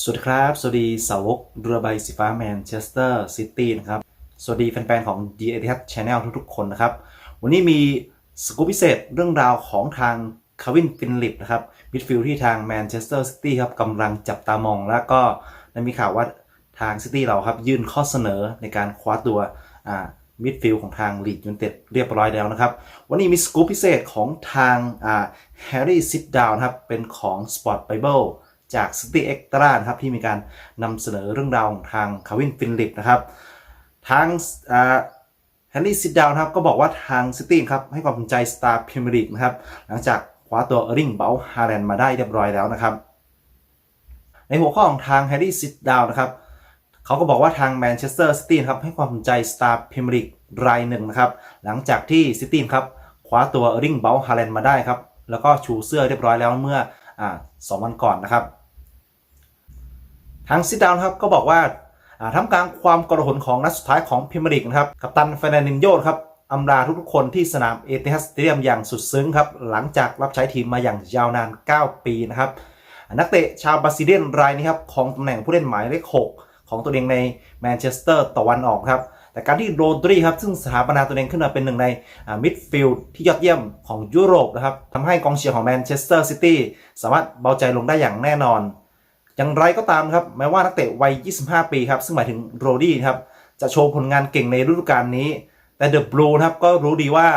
สวัสดีครับ สวัสดีสาวกเรือใบสีฟ้าแมนเชสเตอร์ซิตี้นะครับ สวัสดีแฟนๆ ของ d a t h Channel ทุกๆ คนนะครับ วันนี้มีสกู๊ปพิเศษเรื่องราวของทางคาวินฟินลิปนะครับมิดฟิลด์ที่ทางแมนเชสเตอร์ซิตี้ครับกำลังจับตามอง แล้วก็ได้มีข่าวว่าทางซิตี้เราครับ ยื่นข้อเสนอในการคว้าตัวมิดฟิลด์ของทางลีดยูนเต็ดเรียบร้อยแล้วนะครับ วันนี้มีสกู๊ปพิเศษของทางแฮร์รี่ซิดดาวนะครับเป็นของ Sport Bible จาก City Extra นะครับที่มีการนำเสนอเรื่องราวของทางคาวินฟินลิปนะครับทางแฮร์รี่ซิดดาวนะครับก็บอกว่าทางซิตี้ครับให้ความสนใจสตาร์พรีเมียร์ลีกนะครับหลังจากคว้าตัวเออริงเบลฮาแลนด์มาได้เรียบร้อยแล้วนะครับ ในหัวข้อของทางแฮร์รี่ซิดดาวนะครับเขาก็บอกว่าทางแมนเชสเตอร์ซิตี้ครับให้ความสนใจสตาร์พรีเมียร์ลีกรายหนึ่งนะครับหลังจากที่ซิตี้ครับคว้าตัวเออริงเบลฮาแลนด์มาได้ครับแล้วก็ชูเสื้อเรียบร้อยแล้วเมื่อ อ่าสองวันก่อนนะครับ ทางซิดดาวครับก็บอกว่าทำกลางความกระหนของนัดสุดท้ายของพรีเมียร์ลีกนะครับกัปตันเฟรนันดินโยครับอำลาทุกๆคนที่สนามเอติฮัสเตียมอย่างสุดซึ้งครับ หลังจากรับใช้ทีมมาอย่างยาวนาน 9 ปีนะครับ นักเตะชาวบราซิเลียนรายนี้ครับของตำแหน่งผู้เล่นหมายเลข 6 ของตัวเองในแมนเชสเตอร์ตะวันออกครับ แต่การที่โรดรีครับซึ่งสถาปนาตัวเองขึ้นมาเป็นหนึ่งในมิดฟิลด์ที่ยอดเยี่ยมของยุโรปนะครับทำให้กองเชียร์ของแมนเชสเตอร์ซิตี้สามารถเบาใจลงได้อย่างแน่นอน อย่างไรก็ตามครับแม้ว่านักเตะวัย 25 ปีครับซึ่งหมายถึงโรดี้ครับจะโชว์ผลงานเก่งในฤดูกาลนี้ แต่เดอะบลูนะครับก็รู้ดีว่า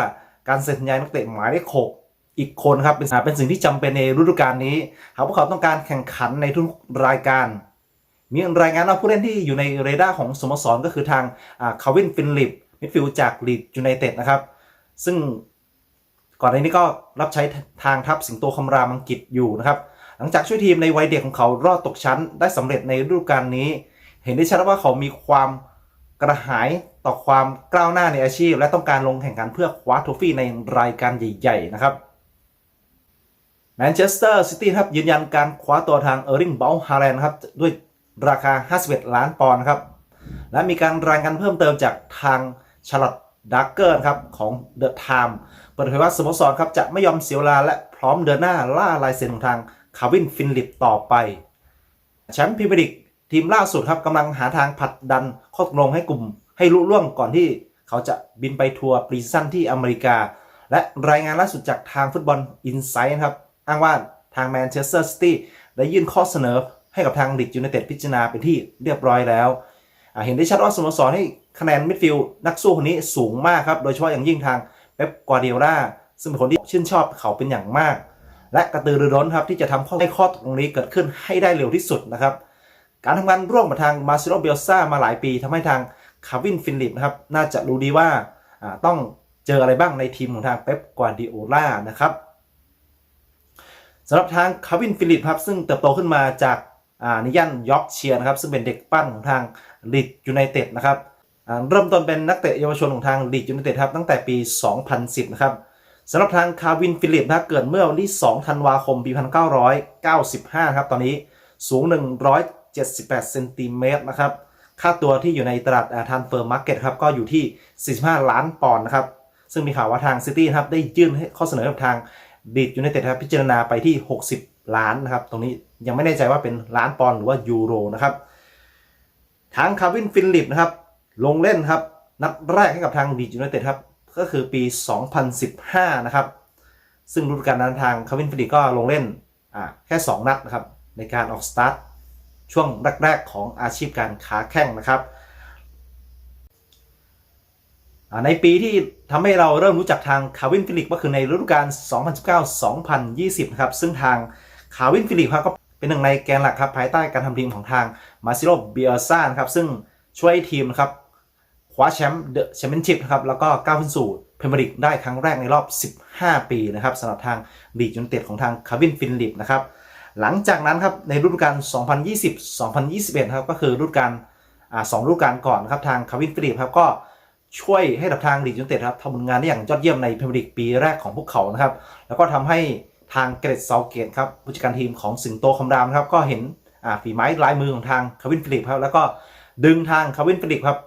การเซ็นสัญญานักเตะหมายเลข6อีกคนครับเป็นเป็นสิ่งที่จำเป็นในฤดูกาลนี้หากพวกเขาต้องการแข่งขันในทุกรายการ มีรายงานว่าผู้เล่นที่อยู่ในเรดาร์ของสโมสรก็คือทางคาวินฟินลิปมิดฟิลด์จากลีดยูไนเต็ดนะครับ ซึ่งก่อนหน้านี้ก็รับใช้ทางทัพสิงโตคำรามอังกฤษอยู่นะครับ หลังจากช่วยทีมในวัยเด็กของเขารอดตกชั้น ได้สำเร็จในฤดูกาลนี้ เห็นได้ชัดว่าเขามีความกระหายต่อความก้าวหน้าในอาชีพ และต้องการลงแข่งขันเพื่อคว้าทรฟี่ในรายการใหญ่ ๆ นะครับแมนเชสเตอร์ซิตี้ครับยืนยันการคว้าตัวทางเออร์ริงเบลฮาแลนด์ครับด้วย ราคา 51 ล้านปอนด์ครับและมีการรายงานเพิ่มเติมจากทางชาร์ลอตดักเกอร์ครับของเดอะไทม์เปิดเผยว่าสโมสรครับจะไม่ยอมเสียเวลาและพร้อมเดินหน้าล่าลายเซ็นของทางคาวินฟินลิปต่อไปแชมป์พรีเมียร์ลีกทีมล่าสุดครับกำลังหาทางผลักดันข้อตกลงให้กลุ่มให้ลุล่วงก่อนที่เขาจะบินไปทัวร์ปรีซันที่อเมริกา และรายงานล่าสุดจากทางฟุตบอลอินไซด์ครับ อ้างว่าทางแมนเชสเตอร์ซิตี้ได้ยื่นข้อเสนอ ให้กับทางลีดยูไนเต็ดพิจารณาเป็นที่เรียบร้อยแล้ว เห็นได้ชัดว่าสโมสรให้คะแนนมิดฟิลด์นักสู้คนนี้สูงมากครับ โดยเฉพาะอย่างยิ่งทางเป๊ปกวาร์ดิโอลาซึ่งเป็นคนที่ชื่นชอบเขาเป็นอย่างมาก และกระตือรือร้นครับที่จะทำข้อให้ข้อตกลงนี้เกิดขึ้นให้ได้เร็วที่สุดนะครับ การทำงานร่วมกับทางมาซิโรเบลซ่ามาหลายปีทำให้ทางคาวินฟินลิปนะครับน่าจะรู้ดีว่าต้องเจออะไรบ้างในทีมของทางเป๊ปกวาร์ดิโอลานะครับสำหรับทางคาวินฟิลิปครับซึ่งเติบโตขึ้นมาจาก นิยันยอกเชียร์นะครับซึ่งเป็นเด็กปั้นของทางลีดยูไนเต็ดนะครับเริ่มต้นเป็นนักเตะเยาวชนของทางลีดยูไนเต็ดครับตั้งแต่ปี 2010 นะครับสำหรับทางคาวินฟิลิปนะเกิดเมื่อวันที่ 2 ธันวาคม ปี 1995 ครับ ตอนนี้สูง 178 เซนติเมตรนะครับ ค่าตัวที่อยู่ในตลาดทานเฟิร์มมาร์เก็ตครับ ก็อยู่ที่ 45 ล้านปอนด์นะครับ ซึ่งมีข่าวว่าทางซิตี้ครับ ได้ยื่นข้อเสนอกับทางดีดยูไนเต็ดครับ พิจารณาไปที่ 60 ล้านนะครับ ตรงนี้ ยังไม่แน่ใจว่าเป็นล้านปอนด์หรือว่ายูโรนะครับทางคาวินฟิลิปนะครับ ลงเล่นครับ นัดแรกให้กับทางดีดยูไนเต็ดครับ ก็คือปี 2015 นะครับ ซึ่งฤดูกาลนั้นทางคาวินฟิลิปก็ลงเล่นแค่ 2 นัดนะครับ ในการออกสตาร์ทช่วงแรกๆของอาชีพการค้าแข่งนะครับในปีที่ทำให้เราเริ่มรู้จักทางคาวินฟิลิปก็คือในฤดูกาล 2019-2020 นะครับ ซึ่งทางคาวินฟิลิปครับก็ เป็นหนึ่งในแกนหลักครับภายใต้การทำทีมของทางมาซิโรเบียซ่านะครับซึ่งช่วยทีมนะครับคว้าแชมป์เดอะแชมเปี้ยนชิพนะครับแล้วก็ก้าวขึ้นสู่พรีเมียร์ลีกได้ครั้งแรกในรอบ 15 ปีนะครับสำหรับทางลีกยูไนเต็ดของทางคาวินฟินลิปนะครับหลังจากนั้นครับในฤดูกาล 2020-2021 ครับก็คือฤดูกาลสองฤดูกาลก่อนครับทางคาวินฟิลิปครับก็ช่วยให้กับทางลีดยูไนเต็ดครับทำผลงานได้อย่างยอดเยี่ยมในพรีเมียร์ลีกปีแรกของพวกเขานะครับแล้วก็ทำให้ ทางเกรดเซาเกตครับผู้จัดการทีมของสิงโตคำรามครับก็เห็นฝีไม้ลายมือของทางคาวินฟิลิปครับแล้วก็ดึงทางคาวินฟิลิปครับ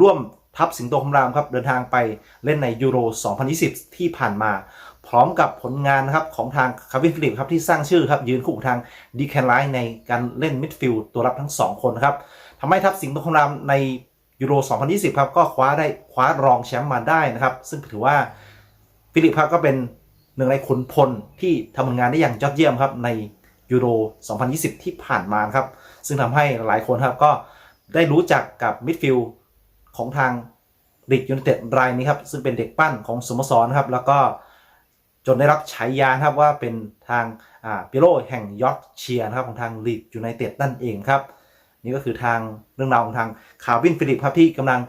ร่วมทัพสิงโตคำรามครับเดินทางไปเล่นในยูโร 2020 ที่ผ่านมา พร้อมกับผลงานนะครับของทางคาวินฟิลิปครับที่สร้างชื่อครับยืนคู่ทางดีแคนไลน์ในการเล่นมิดฟิลด์ตัวรับทั้ง 2 คนครับทำให้ทัพสิงโตคำรามในยูโร 2020 ครับก็คว้าได้คว้ารองแชมป์มาได้นะครับ ซึ่งถือว่าฟิลิปครับก็เป็น หนึ่งในขุนพลที่ทำงานได้อย่างยอดเยี่ยมครับในยูโร 2020 ที่ผ่านมาครับ ซึ่งทำให้หลายคนครับก็ได้รู้จักกับมิดฟิลด์ของทางลีดยูไนเต็ดรายนี้ครับ ซึ่งเป็นเด็กปั้นของสโมสรครับ แล้วก็จนได้รับฉายาครับว่าเป็นทางอ่าปิโรแห่งยอร์กเชียร์นะครับของทางลีดยูไนเต็ดนั่นเองครับ นี่ก็คือทางเรื่องราวของทางคาร์วินฟิลิปครับที่กำลัง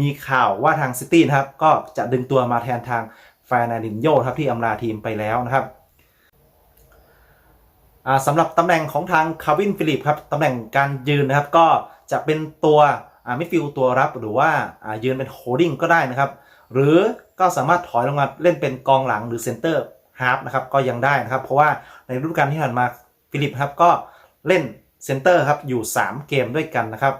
มีข่าวว่าทางซิตี้นะครับ ก็จะดึงตัวมาแทนทาง ฟร์นาดินโยครับที่อำลาทีมไปแล้วนะครับอ่าสำหรับตำแหน่งของทางคาร์วินฟิลิปครับตำแหน่งการยืนนะครับก็จะเป็นตัวอ่ามิดฟิลตัวรับหรือว่ายืนเป็นโฮดดิ้งก็ได้นะครับ หรือก็สามารถถอยลงมาเล่นเป็นกองหลังหรือเซนเตอร์ฮาร์ฟนะครับก็ยังได้นะครับ เพราะว่าในฤดูกาลที่ผ่านมาฟิลิปครับก็เล่นเซนเตอร์ครับอยู่ 3 เกมด้วยกันนะครับ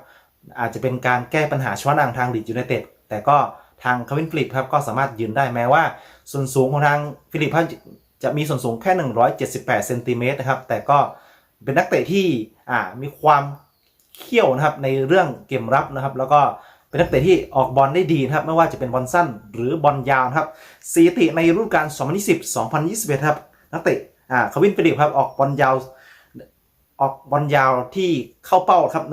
อาจจะเป็นการแก้ปัญหาเฉพาะหน้างทางลีดยูไนเต็ดแต่ก็ ทางคาวินฟิลิปครับก็สามารถยืนได้แม้ว่า ส่วนสูงของทางฟิลิปจะมีส่วนสูงแค่ 178เซนติเมตรนะครับ แต่ก็เป็นนักเตะที่อ่ามีความเขี้ยวนะครับในเรื่องเกมรับนะครับ แล้วก็เป็นนักเตะที่ออกบอลได้ดีนะครับ ไม่ว่าจะเป็นบอลสั้นหรือบอลยาวครับสถิติในฤดูกาล 2020-2021 ครับ นักเตะอ่าคาวินฟิลิปครับออกบอลยาวออกบอลยาวที่เข้าเป้าครับ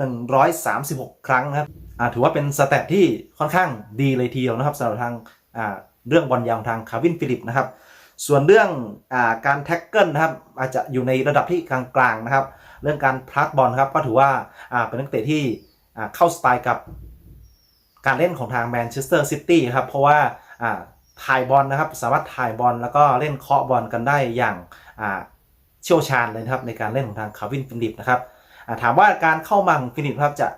136 ครั้งครับ ถือว่าเป็นสแตทที่ค่อนข้างดีเลยทีเดียวนะครับสำหรับทางอ่าเรื่องบอลยาวของทางคาร์วินฟิลิปนะครับ ส่วนเรื่องอาการแท็กเกิลนะครับอาจจะอยู่ในระดับที่กลางๆนะครับ เรื่องการพลัดบอลครับก็ถือว่าอ่าเป็นนักเตะที่อ่าเข้าสไตล์กับการเล่นของทางแมนเชสเตอร์ซิตี้ครับ เพราะว่าอ่าถ่ายบอลนะครับ สามารถถ่ายบอลแล้วก็เล่นเคาะบอลกันได้อย่างอ่าเชี่ยวชาญเลยนะครับในการเล่นของทางคาร์วินฟิลิปนะครับถามว่าการเข้ามาของฟิลิปครับจะ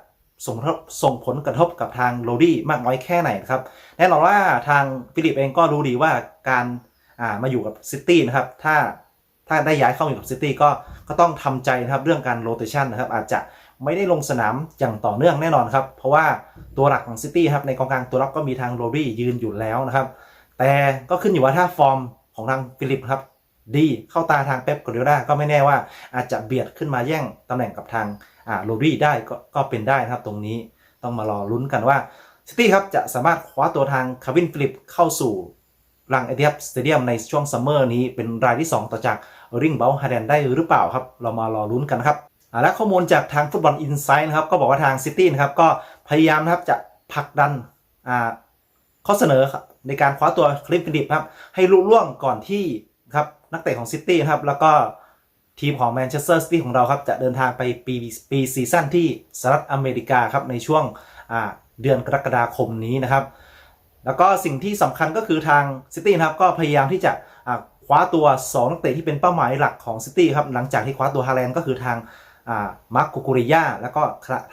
ส่งผลส่งผลกระทบกับทางโรดี้มากน้อยแค่ไหนนะครับ แน่นอนว่าทางฟิลิปเองก็รู้ดีว่าการามาอยู่กับซิตี้นะครับ ถ้าถ้าได้ย้ายเข้ามาอยู่กับซิตี้ก็ก็ต้องทำใจนะครับเรื่องการโรเตชันนะครับ อาจจะไม่ได้ลงสนามอย่างต่อเนื่องแน่นอนครับ เพราะว่าตัวหลักของซิตี้ครับในกองกลางตัวรับก็มีทางโรบี้ยืนอยู่แล้วนะครับ แต่ก็ขึ้นอยู่ว่าถ้าฟอร์มของทางฟิลิปครับดีเข้าตาทางเป๊ปกอร์ดิโอลาก็ไม่แน่ว่าอาจจะเบียดขึ้นมาแย่งตำแหน่งกับทาง โรบี้ได้ก็ก็เป็นได้นะครับตรงนี้ต้องมารอลุ้นกันว่าซิตี้ครับจะสามารถคว้าตัวทางคาวินฟิลิปเข้าสู่รังเอเทียบสเตเดียมในช่วงซัมเมอร์นี้เป็นรายที่ 2 ต่อจากริงเบลฮาเดนได้หรือเปล่าครับ เรามารอลุ้นกันครับอ่าและข้อมูลจากทางฟุตบอลอินไซด์นะครับ ก็บอกว่าทางซิตี้นะครับก็พยายามนะครับจะผลักดันอ่าข้อเสนอครับในการคว้าตัวคลิปฟิลิปครับให้ลุล่วงก่อนที่ครับนักเตะของซิตี้ครับแล้วก็ ทีมของแมนเชสเตอร์ซิตี้ของเราครับจะเดินทางไปปีปีซีซั่นที่สหรัฐอเมริกาครับในช่วงเดือนกรกฎาคมนี้นะครับ แล้วก็สิ่งที่สำคัญก็คือทางซิตี้นะครับก็พยายามที่จะคว้าตัว 2 นักเตะที่เป็นเป้าหมายหลักของซิตี้ครับหลังจากที่คว้าตัวฮาแลนด์ก็คือทางมาร์คโกกูริยาแล้วก็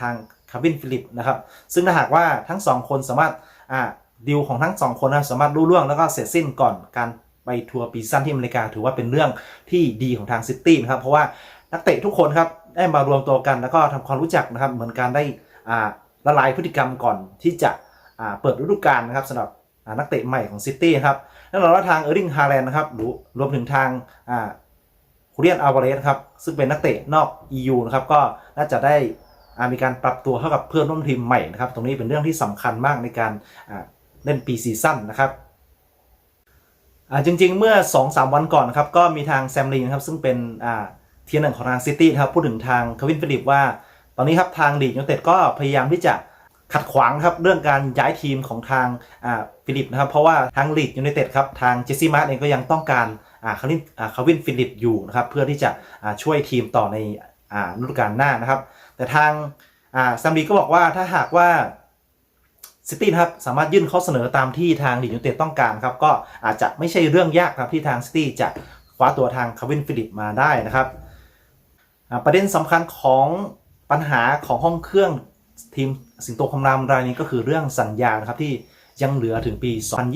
ทางคาร์บินฟิลิปนะครับ ซึ่งถ้าหากว่าทั้ง 2 คนสามารถดิวของทั้ง 2 คนนะสามารถรู้ล่วงแล้วก็เสร็จสิ้นก่อนการ ไปทัวร์ปีซันที่อเมริกาถือว่าเป็นเรื่องที่ดีของทางซิตี้นะครับเพราะว่านักเตะทุกคนครับได้มารวมตัวกันแล้วก็ทำความรู้จักนะครับเหมือนการได้อ่าละลายพฤติกรรมก่อนที่จะอ่าเปิดฤดูกาลนะครับสำหรับนักเตะใหม่ของซิตี้นะครับแน่นอนว่าทางเออร์ลิงฮาแลนด์นะครับรวรวมถึงทางอ่าคูเรียนอาวาเรสครับซึ่งเป็นนักเตะนอก EU นะครับก็น่าจะได้มีการปรับตัวเข้ากับเพื่อนร่วมทีมใหม่นะครับตรงนี้เป็นเรื่องที่สำคัญมากในการเล่นปีซีซั่นนะครับ อ่าจริง ๆ เมื่อ 2-3 วันก่อนนะครับก็มีทางแซมลีนะครับซึ่งเป็นอ่าเทียร์หนึ่งของทางซิตี้นะครับพูดถึงทางคาวินฟิลิปว่า ตอนนี้ครับทางลีดยูไนเต็ดก็พยายามที่จะขัดขวางครับเรื่องการย้ายทีมของทางอ่าฟิลิปนะครับเพราะว่าทางลีดยูไนเต็ดครับทางเจสซี่มาร์เองก็ยังต้องการอ่าคารินอ่าคาวินฟิลิปอยู่นะครับเพื่อที่จะอ่าช่วยทีมต่อในอ่าฤดูกาลหน้านะครับ แต่ทางอ่าซัมบีก็บอกว่าถ้าหากว่า ซิตี้นะครับสามารถยื่นข้อเสนอตามที่ทางลีดยูไนเต็ดต้องการครับก็อาจจะไม่ใช่เรื่องยากครับที่ทางซิตี้จะคว้าตัวทางคาวินฟิลิปมาได้นะครับ ประเด็นสำคัญของปัญหาของห้องเครื่องทีมสิงโตคำรามรายนี้ก็คือเรื่องสัญญานะครับที่ยังเหลือถึงปี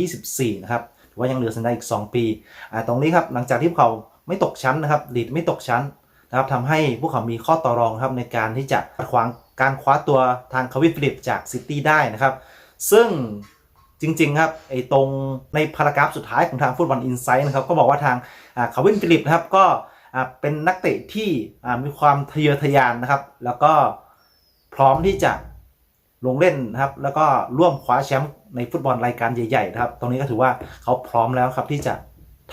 2024 นะครับถือว่ายังเหลือสัญญาอีก 2 ปีตรงนี้ครับหลังจากที่พวกเขาไม่ตกชั้นนะครับลีดไม่ตกชั้นนะครับทำให้พวกเขามีข้อต่อรองครับในการที่จะขวางการคว้าตัวทางคาวินฟิลิปจากซิตี้ได้นะครับ ซึ่งจริง ๆ ครับไอ้ตรงในพารากราฟสุดท้ายของทางฟุตบอลอินไซต์นะครับก็บอกว่าทางคาร์วินฟิลิปนะครับก็เป็นนักเตะที่มีความทะเยอทะยานนะครับ แล้วก็พร้อมที่จะลงเล่นนะครับ แล้วก็ร่วมคว้าแชมป์ในฟุตบอลรายการใหญ่ ๆ นะครับ ตรงนี้ก็ถือว่าเขาพร้อมแล้วครับที่จะ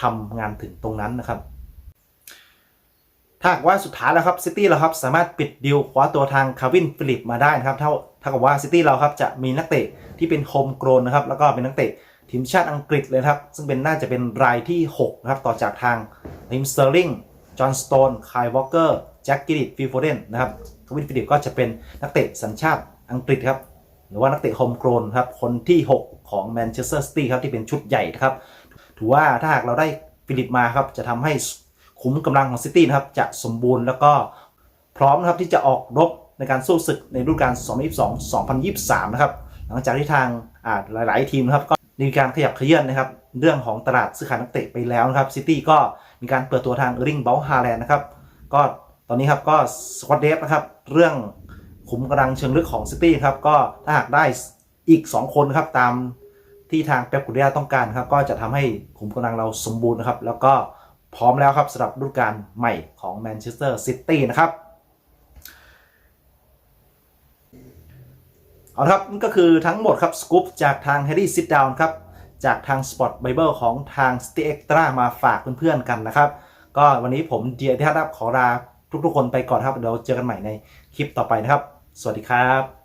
ทำงานถึงตรงนั้นนะครับ ถ้าว่าสุดท้ายแล้วครับซิตี้เราครับสามารถปิดดีลคว้าตัวทางคาร์วินฟิลิปมาได้นะครับ เท่า เท่ากับว่าซิตี้เราครับจะมีนักเตะที่เป็นโฮมโกรนนะครับแล้วก็เป็นนักเตะทีมชาติอังกฤษเลยครับซึ่งเป็นน่าจะเป็นรายที่6นะครับต่อจากทางทีมสเตอร์ลิงจอห์นสโตนคายวอลเกอร์แจ็คกิลิตฟิลโฟเดนนะครับคาร์วินฟิลิปก็จะเป็นนักเตะสัญชาติอังกฤษครับหรือว่านักเตะโฮมโกรนครับคนที่ 6 ของแมนเชสเตอร์ซิตี้ครับที่เป็นชุดใหญ่นะครับถือว่าถ้าหากเราได้ฟิลิปมาครับจะทำให้ขุมกำลังของซิตี้นะครับจะสมบูรณ์แล้วก็พร้อมนะครับที่จะออกรบ ในการสู้ศึกในฤดูกาล 2022-2023 นะครับ หลังจากที่ทางหลาย ๆ ทีมนะครับก็มีการขยับเขยื่อนนะครับ เรื่องของตลาดซื้อขายนักเตะไปแล้วนะครับซิตี้ก็มีการเปิดตัวทางริงเบลฮาแลนด์นะครับ ก็ตอนนี้ครับก็สควอตเดฟนะครับ เรื่องขุมกำลังเชิงลึกของซิตี้ครับก็ถ้าหากได้อีก 2 คนครับตามที่ทางเป๊ปกุเดียต้องการครับก็จะทำให้ขุมกำลังเราสมบูรณ์นะครับ แล้วก็พร้อมแล้วครับสำหรับฤดูกาลใหม่ของแมนเชสเตอร์ซิตี้นะครับ เอาละครับนั่นก็คือทั้งหมดครับสกู๊ปจากทาง Harry Sit Down ครับ จากทาง Spot Bible ของทาง s t i Extra มาฝากเพื่อนๆกันนะครับ ก็วันนี้ผมเดียร์ที่รับขอลาทุกๆคนไปก่อนครับเดี๋ยวเจอกันใหม่ในคลิปต่อไปนะครับ สวัสดีครับ